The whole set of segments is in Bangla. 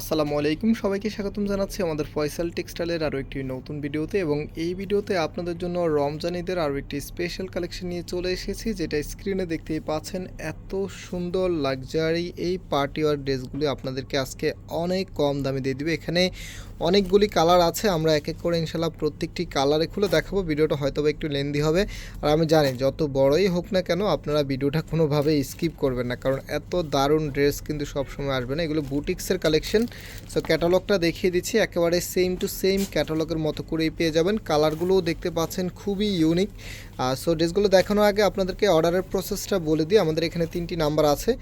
আসসালামু আলাইকুম। সবাইকে স্বাগতম জানাচ্ছি আমাদের ফয়সাল টেক্সটাইলের আরও একটি নতুন ভিডিওতে এবং এই ভিডিওতে আপনাদের জন্য রমজানিদের আরও একটি স্পেশাল কালেকশন নিয়ে চলে এসেছি, যেটা স্ক্রিনে দেখতেই পাচ্ছেন এত সুন্দর লাক্সারি এই পার্টি ওয়ার ড্রেসগুলি আপনাদেরকে আজকে অনেক কম দামে দিয়ে দিবে। এখানে অনেকগুলি কালার আছে, আমরা এক এক করে ইনশাল্লাহ প্রত্যেকটি কালারে খুলে দেখাবো। ভিডিওটা হয়তো একটু লেন্দি হবে। আর আমি জানি, যত বড়ই হোক না কেন, আপনারা ভিডিওটা কোনোভাবেই স্কিপ করবেন না। কারণ এত দারুণ ড্রেস কিন্তু সবসময় আসবে না। এগুলো বুটিক্সের কালেকশন। সো ক্যাটালগটা দেখিয়ে দিচ্ছি। একেবারে সেম টু সেম ক্যাটালগের মতো করেই পেয়ে যাবেন। কালারগুলোও দেখতে পাচ্ছেন, খুবই ইউনিক সো ড্রেসগুলো দেখানোর আগে আপনাদেরকে অর্ডারের প্রসেসটা বলে দিই। আমাদের এখানে তিনটি নাম্বার আছে।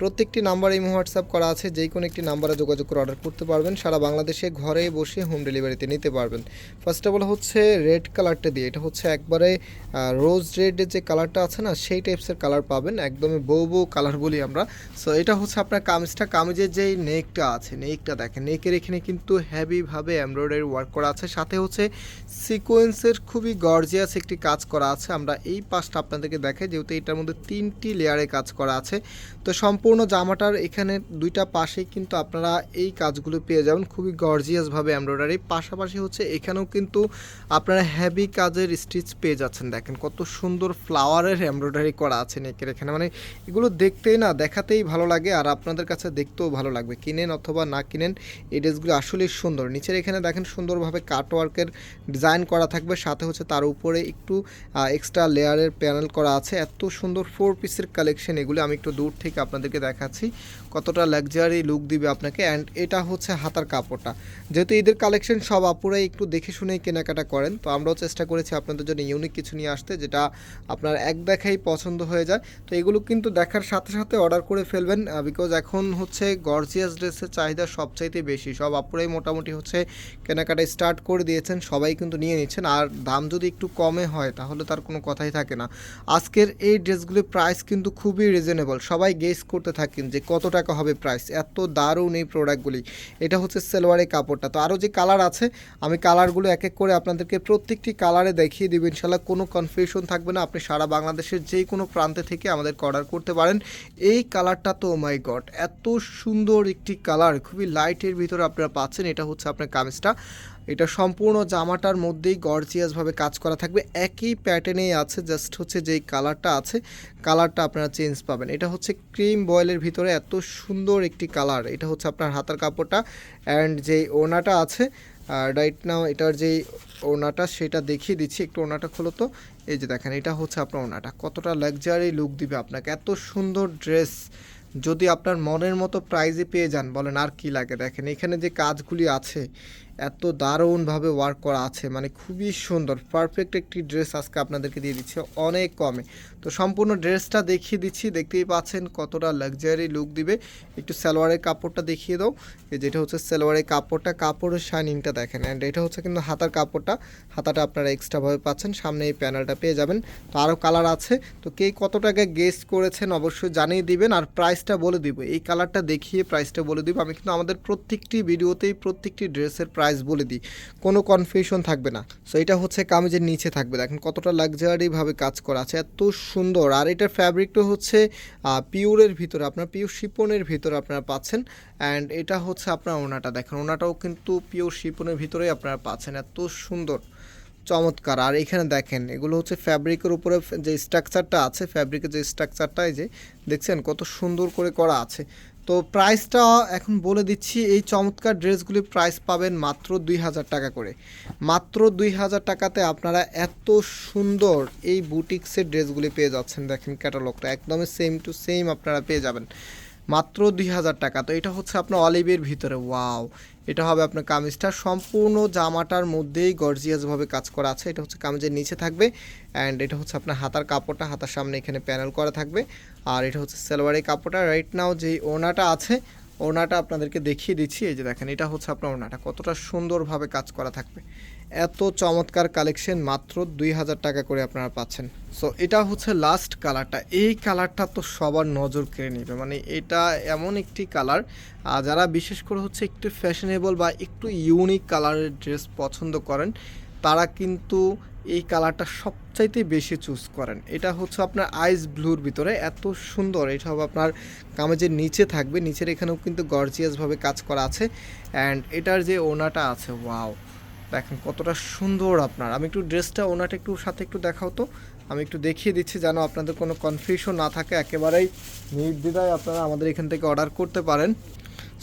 প্রত্যেকটি নাম্বার এই হোয়াটসঅ্যাপ করা আছে। যেই কোনো একটি নাম্বারে যোগাযোগ করে অর্ডার করতে পারবেন। সারা বাংলাদেশে ঘরে বসে হোম ডেলিভারিতে নিতে পারবেন। ফার্স্ট অফ অল হচ্ছে রেড কালারটা দিয়ে, এটা হচ্ছে একবারে রোজ রেডের যে কালারটা আছে না, সেই টাইপসের কালার পাবেন। একদমই বউ বউ কালার বলি আমরা। সো এটা হচ্ছে আপনার কামিজটা, কামিজের যেই নেকটা আছে নেকটা দেখেন। নেকের এখানে কিন্তু হেভিভাবে এমব্রয়ডারি ওয়ার্ক করা আছে। সাথে হচ্ছে সিকোয়েন্সের খুবই গর্জিয়াস একটি কাজ করা আছে। আমরা এই পাশটা আপনাদেরকে দেখাই, যেহেতু এটার মধ্যে তিনটি লেয়ারে কাজ করা আছে। তো, সম্পূর্ণ জামাটার এখানে দুইটা পাশেই কিন্তু আপনারা এই কাজগুলো পেয়ে যাবেন। খুবই গর্জিয়াসভাবে এমব্রয়ডারি, পাশাপাশি হচ্ছে এখানেও কিন্তু আপনারা হেভি কাজের স্টিচ পেয়ে যাচ্ছেন। দেখেন কত সুন্দর ফ্লাওয়ারের এমব্রয়ডারি করা আছে নেকের এখানে। মানে এগুলো দেখতেই না, দেখাতেই ভালো লাগে আর আপনাদের কাছে দেখতেও ভালো লাগবে। কিনেন অথবা না কিনেন, এই ড্রেসগুলো আসলেই সুন্দর। নিচের এখানে দেখেন সুন্দরভাবে কাটওয়ার্কের ডিজাইন করা থাকবে, সাথে হচ্ছে তার উপরে একটু এক্সট্রা লেয়ারের প্যানেল করা আছে। এত সুন্দর ফোর পিসের কালেকশন এগুলো আমি একটু দূর থেকে আপনাদেরকে দেখাচ্ছি। কতটা লাক্সারি লুক দিবে আপনাকে। অ্যান্ড এটা হচ্ছে হাতার কাপড়টা। যেহেতু ঈদের কালেকশন সব আপুরাই একটু দেখে শুনেই কেনাকাটা করেন, তো আমরাও চেষ্টা করেছি আপনাদের জন্য ইউনিক কিছু নিয়ে আসতে যেটা আপনার এক দেখাই পছন্দ হয়ে যায়। তো এগুলো কিন্তু দেখার সাথে সাথে অর্ডার করে ফেলবেন বিকজ এখন হচ্ছে গর্জিয়াস ড্রেসের চাহিদা সবচাইতে বেশি। সব আপুরাই মোটামুটি হচ্ছে কেনাকাটা স্টার্ট করে দিয়েছেন, সবাই কিন্তু নিয়ে নিচ্ছেন। আর দাম যদি একটু কমে হয়, তাহলে তার কোনো কথাই থাকে না। আজকের এই ড্রেসগুলির প্রাইস কিন্তু খুবই রিজনেবল সবাই গেস করতে থাকেন যে কত টাকা হবে প্রাইস এত দারুণ এই প্রোডাক্টগুলি এটা হচ্ছে সেলোয়ারের কাপড়টা তো আরও যে কালার আছে, আমি কালারগুলো এক এক করে আপনাদেরকে প্রত্যেকটি কালারে দেখিয়ে দেবো, ইনশাল্লাহ কোনো কনফিউশন থাকবে না। আপনি সারা বাংলাদেশের যে কোনো প্রান্তে থেকে আমাদের অর্ডার করতে পারেন। এই কালারটা তো মাই গড এত সুন্দর একটি কালার খুবই লাইটের ভিতরে আপনারা পাচ্ছেন। এটা হচ্ছে আপনার কামিজটা। এটা সম্পূর্ণ জামাটার মধ্যেই গর্জিয়াসভাবে কাজ করা থাকবে। একই প্যাটার্নেই আছে জাস্ট হচ্ছে যেই কালারটা আছে কালারটা আপনারা চেঞ্জ পাবেন। এটা হচ্ছে ক্রিম বয়েলের ভিতরে এত সুন্দর একটি কালার এটা হচ্ছে আপনার হাতার কাপড়টা অ্যান্ড যেই ওনাটা আছে রাইট নাও এটার যেই ওনাটা সেটা দেখিয়ে দিচ্ছি। একটু ওনাটা খোলো তো। এই যে দেখেন, এটা হচ্ছে আপনার ওনাটা কতটা লাক্সারি লুক দিবে আপনাকে। এত সুন্দর ড্রেস যদি আপনার মনের মতো প্রাইজে পেয়ে যান, বলেন আর কি লাগে? দেখেন, এখানে যে কাজগুলি আছে এত দারুণভাবে ওয়ার্ক করা আছে মানে খুবই সুন্দর। পারফেক্ট একটি ড্রেস আজকে আপনাদেরকে দিয়ে দিচ্ছে, অনেক কমে। তো সম্পূর্ণ ড্রেসটা দেখিয়ে দিচ্ছি, দেখতেই পাচ্ছেন কতটা লাক্সারি লুক দিবে। একটু সালোয়ারের কাপড়টা দেখিয়ে দাও। যেটা হচ্ছে সালোয়ারের কাপড়টা, কাপড়ের শাইনিংটা দেখেন। অ্যান্ড এটা হচ্ছে কিন্তু হাতার কাপড়টা। হাতাটা আপনারা এক্সট্রাভাবে পাচ্ছেন, সামনে এই প্যানেলটা পেয়ে যাবেন। তো আরও কালার আছে। তো কে কত টাকা গেস্ট করেছেন অবশ্যই জানিয়ে দিবেন, আর প্রাইসটা বলে দিব। এই কালারটা দেখিয়ে প্রাইসটা বলে দিব। আমি কিন্তু আমাদের প্রত্যেকটি ভিডিওতেই প্রত্যেকটি ড্রেসের প্রাইস বলে দিই, কোনো কনফিউশন থাকবে না। সো এটা হচ্ছে কামিজের নিচে থাকবে। দেখেন কতটা লাক্সারিভাবে কাজ করা আছে, এত সুন্দর। আর এটার ফ্যাব্রিকটা হচ্ছে পিওরের ভিতরে, আপনার পিওর শিপনের ভিতরে আপনারা পাচ্ছেন। অ্যান্ড এটা হচ্ছে আপনার ওনাটা। দেখেন ওনাটাও কিন্তু পিওর শিপনের ভিতরেই আপনারা পাচ্ছেন। এত সুন্দর, চমৎকার। আর এখানে দেখেন, এগুলো হচ্ছে ফ্যাব্রিকের উপরে যে স্ট্রাকচারটা আছে ফ্যাব্রিকের যে স্ট্রাকচারটা এই যে, দেখছেন কত সুন্দর করে করা আছে। তো প্রাইসটা এখন বলে দিচ্ছি, এই চমৎকার ড্রেসগুলির প্রাইস পাবেন মাত্র দুই হাজার টাকা করে। মাত্র দুই হাজার টাকাতে আপনারা এত সুন্দর এই বুটিক্সের ড্রেসগুলি পেয়ে যাচ্ছেন, দেখেন ক্যাটালগটা একদমই সেম টু সেম আপনারা পেয়ে যাবেন। মাত্র দুই হাজার টাকা, তো এটা হচ্ছে আপনার অলিভের ভিতরে ওয়াও এটা হবে আপনার কামিজটা। সম্পূর্ণ জামাটার মধ্যেই গর্জিয়াসভাবে কাজ করা আছে। এটা হচ্ছে কামিজের নিচে থাকবে অ্যান্ড এটা হচ্ছে আপনার হাতার কাপড়টা হাতার সামনে এখানে প্যানেল করা থাকবে। আর এটা হচ্ছে সালোয়ারের কাপড়টা। রাইট নাও যেই ওনাটা আছে ওনাটা আপনাদেরকে দেখিয়ে দিচ্ছি। এই যে দেখেন, এটা হচ্ছে আপনার ওনাটা কতটা সুন্দরভাবে কাজ করা থাকবে। এত চমৎকার কালেকশন মাত্র দুই হাজার টাকা করে আপনারা পাচ্ছেন। সো এটা হচ্ছে লাস্ট কালারটা এই কালারটা তো সবার নজর কেড়ে নেবে। মানে এটা এমন একটি কালার যারা বিশেষ করে হচ্ছে একটু ফ্যাশনেবল বা একটু ইউনিক কালারের ড্রেস পছন্দ করেন, তারা কিন্তু এই কালারটা সবচাইতে বেশি চুজ করেন। এটা হচ্ছে আপনার আইস ব্লুর ভিতরে। এত সুন্দর। এটা হবে আপনার কামেজের নিচে থাকবে। নিচের এখানেও কিন্তু গর্জিয়াসভাবে কাজ করা আছে। অ্যান্ড এটার যে ওনাটা আছে ওয়াও দেখেন কতটা সুন্দর আপনার। আমি একটু ড্রেসটা ওনাটা একটু সাথে একটু দেখাও তো। আমি একটু দেখিয়ে দিচ্ছি যেন আপনাদের কোনো কনফিউশন না থাকে। একেবারেই নির্দ্বিধায় আপনারা আমাদের এখান থেকে অর্ডার করতে পারেন।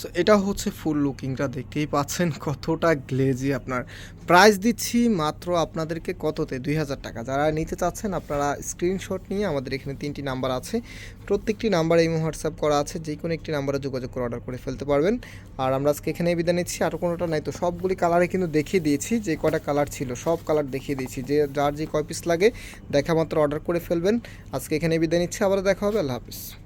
সো এটা হচ্ছে ফুল লুকিংটা দেখতেই পাচ্ছেন কতটা গ্লেজি আপনার। প্রাইস দিচ্ছি মাত্র আপনাদেরকে কততে? দুই হাজার টাকা। যারা নিতে চাচ্ছেন, আপনারা স্ক্রিনশট নিয়ে আমাদের এখানে তিনটি নাম্বার আছে। প্রত্যেকটি নাম্বার এই হোয়াটসঅ্যাপ করা আছে। যে কোনো একটি নাম্বারে যোগাযোগ করে অর্ডার করে ফেলতে পারবেন। আর আমরা আজকে এখানে বিদায় নিচ্ছি। আর কোনোটা নাই তো, সবগুলি কালারে কিন্তু দেখিয়ে দিয়েছি। যে কটা কালার ছিল, সব কালার দেখিয়ে দিয়েছি। যে যার যে কয় পিস লাগে, দেখা মাত্র অর্ডার করে ফেলবেন। আজকে এখানে বিদায় নিচ্ছি। আবার দেখা হবে। আল্লাহ হাফিজ।